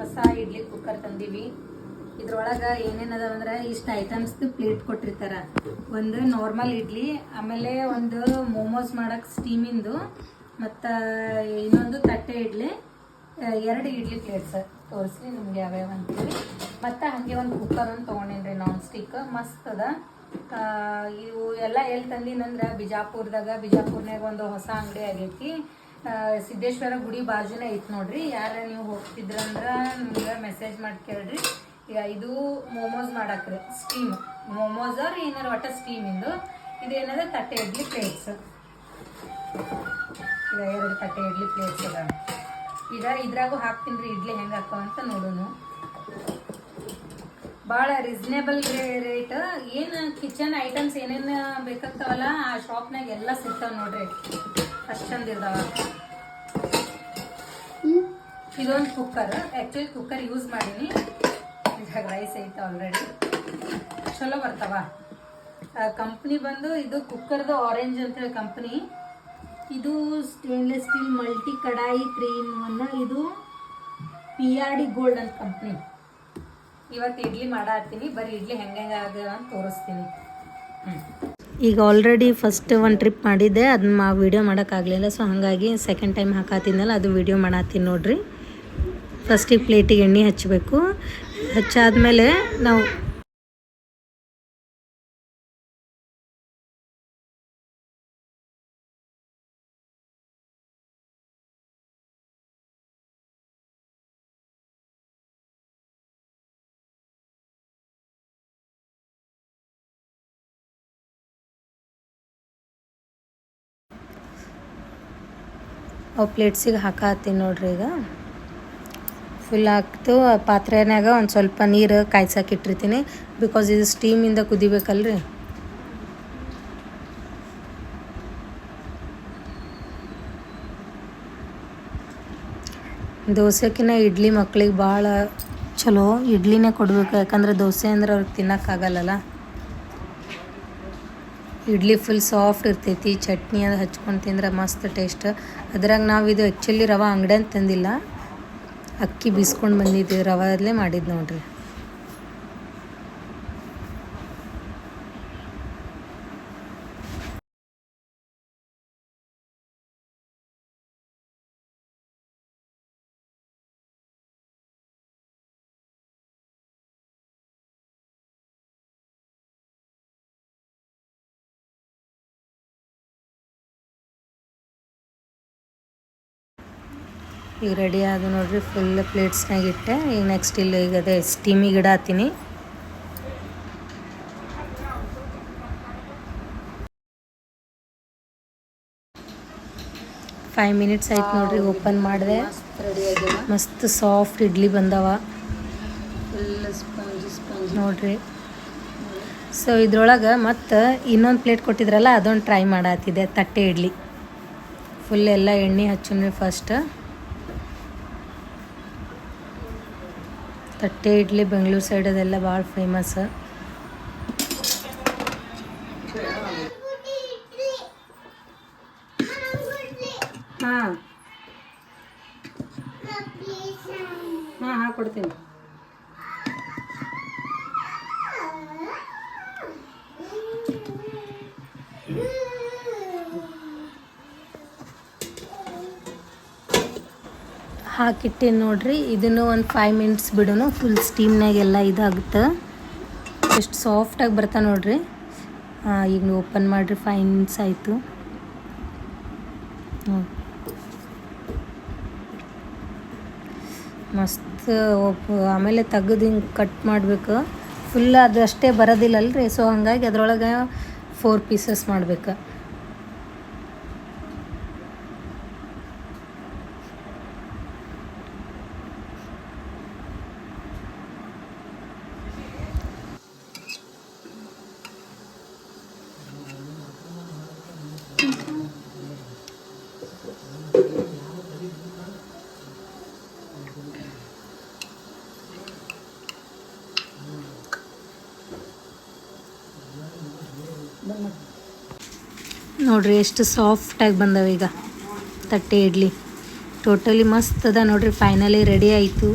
ಹೊಸ ಇಡ್ಲಿ ಕುಕ್ಕರ್ ತಂದೀವಿ. ಇದ್ರೊಳಗೆ ಏನೇನದ ಅಂದ್ರೆ ಇಷ್ಟು ಐಟಮ್ಸ್ ಪ್ಲೇಟ್ ಕೊಟ್ಟಿರ್ತಾರ. ಒಂದು ನಾರ್ಮಲ್ ಇಡ್ಲಿ, ಆಮೇಲೆ ಒಂದು ಮೋಮೋಸ್ ಮಾಡಕ್ಕೆ ಸ್ಟೀಮಿಂದು ಮತ್ತು ಇನ್ನೊಂದು ತಟ್ಟೆ ಇಡ್ಲಿ ಎರಡು ಇಡ್ಲಿ ಪ್ಲೇಟ್ಸ್ ತೋರಿಸ್ಲಿ ನಿಮ್ಗೆ ಯಾವ್ಯಾವ ಅಂತೇಳಿ ಮತ್ತು ಹಾಗೆ ಒಂದು ಕುಕ್ಕರ್ ಒಂದು ತೊಗೊಂಡೇನ್ರಿ ನಾನ್ ಸ್ಟಿಕ್ ಮಸ್ತ್ ಅದ. ಇವು ಎಲ್ಲ ಎಲ್ಲಿ ತಂದಿನಂದ್ರೆ ಬಿಜಾಪುರದಾಗ ಬಿಜಾಪುರ್ನಾಗ ಒಂದು ಹೊಸ ಅಂಗಡಿ ಆಗೈತಿ. ಸಿದ್ದೇಶ್ವರ ಗುಡಿ ಬಾಜುನ ಐತಿ ನೋಡ್ರಿ. ಯಾರ ನೀವು ಹೋಗ್ತಿದ್ರಂದ್ರ ನಿಮ್ಗೆ ಮೆಸೇಜ್ ಮಾಡಿ ಕೇಳ್ರಿ. ಈಗ ಇದು ಮೋಮೋಸ್ ಮಾಡಕ್ರಿ. ಸ್ಟೀಮ್ ಮೋಮೋಸ್ ಅವ್ರ ಏನಾರ ಒಟ್ಟ ಇದು. ಇದೇನದ ತಟ್ಟೆ ಇಡ್ಲಿ ಪ್ಲೇಟ್ಸ್ ಈಗ ಎರಡು ತಟ್ಟೆ ಇಡ್ಲಿ ಪ್ಲೇಟ್ಸ್ ಅದ ಈಗ ಇದ್ರಾಗೂ ಹಾಕ್ತೀನಿ ರೀ. ಇಡ್ಲಿ ಹೆಂಗೆ ಹಾಕೋ ಅಂತ ನೋಡೋನು. ಭಾಳ ರೀಸನೇಬಲ್ ರೇಟ್ ಏನು ಕಿಚನ್ ಐಟಮ್ಸ್ ಏನೇನು ಬೇಕಾಗ್ತಾವಲ್ಲ ಆ ಶಾಪ್ನಾಗ ಎಲ್ಲ ಸಿಗ್ತಾವ ನೋಡ್ರಿ. ಅಷ್ಟು ಚಂದ ಇರ್ತಾವ. ಇದೊಂದು ಕುಕ್ಕರ್ ಆ್ಯಕ್ಚುಲಿ ಕುಕ್ಕರ್ ಯೂಸ್ ಮಾಡೀನಿ. ಇದ್ರಾಗ ರೈಸ್ ಐತೆ ಆಲ್ರೆಡಿ ಚಲೋ ಬರ್ತಾವ. ಕಂಪ್ನಿ ಬಂದು ಇದು ಕುಕ್ಕರ್ದು ಆರೆಂಜ್ ಅಂತೇಳಿ ಕಂಪ್ನಿ ಇದು stainless steel multi kadai cream in one ಇದು ಪಿ ಆರ್ ಡಿ ಗೋಲ್ಡ್ ಅಂತ ಕಂಪ್ನಿ ಇವತ್ತು ಇಡ್ಲಿ ಮಾಡಾಡ್ತೀನಿ ಬರೀ ಇಡ್ಲಿ ಹೆಂಗೆ ಹೆಂಗೆ ಆಗ ಅಂತ ತೋರಿಸ್ತೀನಿ. ಈಗ ಆಲ್ರೆಡಿ ಫಸ್ಟ್ ಒಂದು ಟ್ರಿಪ್ ಮಾಡಿದ್ದೆ. ಅದನ್ನ ಮಾ ವೀಡಿಯೋ ಮಾಡೋಕ್ಕಾಗಲಿಲ್ಲ ಸೊ ಹಾಗಾಗಿ ಸೆಕೆಂಡ್ ಟೈಮ್ ಹಾಕಾತಿದ್ನಲ್ಲ, ಅದು ವೀಡಿಯೋ ಮಾಡತ್ತೀನಿ ನೋಡಿರಿ. ಫಸ್ಟಿಗೆ ಪ್ಲೇಟಿಗೆ ಎಣ್ಣೆ ಹಚ್ಚಬೇಕು ಹಚ್ಚಾದ್ಮೇಲೆ ನಾವು ಅವು ಪ್ಲೇಟ್ಸಿಗೆ ಹಾಕತ್ತೀನಿ ನೋಡ್ರಿ ಈಗ. ಫುಲ್ ಹಾಕ್ತು ಪಾತ್ರೆನಾಗ ಒಂದು ಸ್ವಲ್ಪ ನೀರು ಕಾಯ್ಸಕ್ಕೆ ಇಟ್ಟಿರ್ತೀನಿ. ಬಿಕಾಸ್ ಇದು ಸ್ಟೀಮಿಂದ ಕುದಿಬೇಕಲ್ರಿ. ದೋಸೆಕಿನ್ನ ಇಡ್ಲಿ ಮಕ್ಳಿಗೆ ಭಾಳ ಚಲೋ. ಇಡ್ಲಿನೇ ಕೊಡ್ಬೇಕು. ಯಾಕಂದ್ರೆ ದೋಸೆ ಅಂದ್ರೆ ಅವ್ರಿಗೆ ತಿನ್ನೋಕ್ಕಾಗಲ್ಲಲ್ಲ. ಇಡ್ಲಿ ಫುಲ್ ಸಾಫ್ಟ್ ಇರ್ತೈತಿ, ಚಟ್ನಿ ಅದು ಹಚ್ಕೊಂಡು ತಿಂದ್ರೆ ಮಸ್ತ್ ಟೇಸ್ಟ್ ಅದ್ರಾಗ ನಾವು ಇದು ಆ್ಯಕ್ಚುಲಿ ರವೆ ಅಂಗಡಿಯಂತ ತಂದಿಲ್ಲ. ಅಕ್ಕಿ ಬೀಸ್ಕೊಂಡು ಬಂದಿದ್ದೀವಿ ಅಲ್ಲೇ ಮಾಡಿದ್ದು ನೋಡ್ರಿ. ಈಗ ರೆಡಿ ಆದ ನೋಡ್ರಿ ಫುಲ್ ಪ್ಲೇಟ್ಸ್ನಾಗ ಇಟ್ಟೆ. ಈಗ ನೆಕ್ಸ್ಟ್ ಇಲ್ಲಿ ಈಗ ಅದೇ ಸ್ಟೀಮಿ ಗಿಡ ಹತ್ತೀನಿ. ಫೈವ್ ಮಿನಿಟ್ಸ್ ಆಯ್ತು ನೋಡ್ರಿ ಓಪನ್ ಮಾಡಿದೆ. ಮಸ್ತ್ ಸಾಫ್ಟ್ ಇಡ್ಲಿ ಬಂದವ. ನೋಡ್ರಿ. ಸೊ ಇದ್ರೊಳಗೆ ಮತ್ತು ಇನ್ನೊಂದು ಪ್ಲೇಟ್ ಕೊಟ್ಟಿದ್ರಲ್ಲ, ಅದೊಂದು ಟ್ರೈ ಮಾಡತ್ತಿದೆ ತಟ್ಟೆ ಇಡ್ಲಿ. ಫುಲ್ ಎಲ್ಲ ಎಣ್ಣೆ ಹಚ್ಚುನ್ರಿ ಫಸ್ಟ್ ತಟ್ಟೆ ಇಡ್ಲಿ ಬೆಂಗಳೂರು ಸೈಡ್ ಅದೆಲ್ಲ ಭಾಳ ಫೇಮಸ್ ಹಾಂ. ಹಾಂ ಹಾಕೊಡ್ತೀನಿ. ಹಾಕಿಟ್ಟೇನು ನೋಡ್ರಿ. ಇದನ್ನು ಒಂದು ಫೈವ್ ಮಿನಿಟ್ಸ್ ಬಿಡೋಣ ಫುಲ್ ಸ್ಟೀಮ್ನಾಗೆಲ್ಲ ಇದಾಗುತ್ತೆ. ಎಷ್ಟು ಸಾಫ್ಟಾಗಿ ಬರ್ತಾ ನೋಡ್ರಿ. ಈಗ ನೀವು ಓಪನ್ ಮಾಡಿರಿ ಫೈವ್ ಮಿನಿಟ್ಸ್ ಆಯಿತು. ಮಸ್ತ್ ಆಮೇಲೆ ತೆಗೆದು ಹಿಂಗೆ ಕಟ್ ಮಾಡಬೇಕು. ಫುಲ್ ಅದು ಅಷ್ಟೇ ಬರೋದಿಲ್ಲಲ್ರಿ. ಸೊ ಹಾಗಾಗಿ ಅದರೊಳಗೆ ಫೋರ್ ಪೀಸಸ್ ಮಾಡ್ಬೇಕು. ನೋಡ್ರಿ ಎಷ್ಟು ಸಾಫ್ಟಾಗಿ ಬಂದವ ಈಗ ತಟ್ಟೆ ಇಡ್ಲಿ. ಟೋಟಲಿ ಮಸ್ತ್ ಅದ ನೋಡ್ರಿ ಫೈನಲಿ ರೆಡಿ ಆಯಿತು.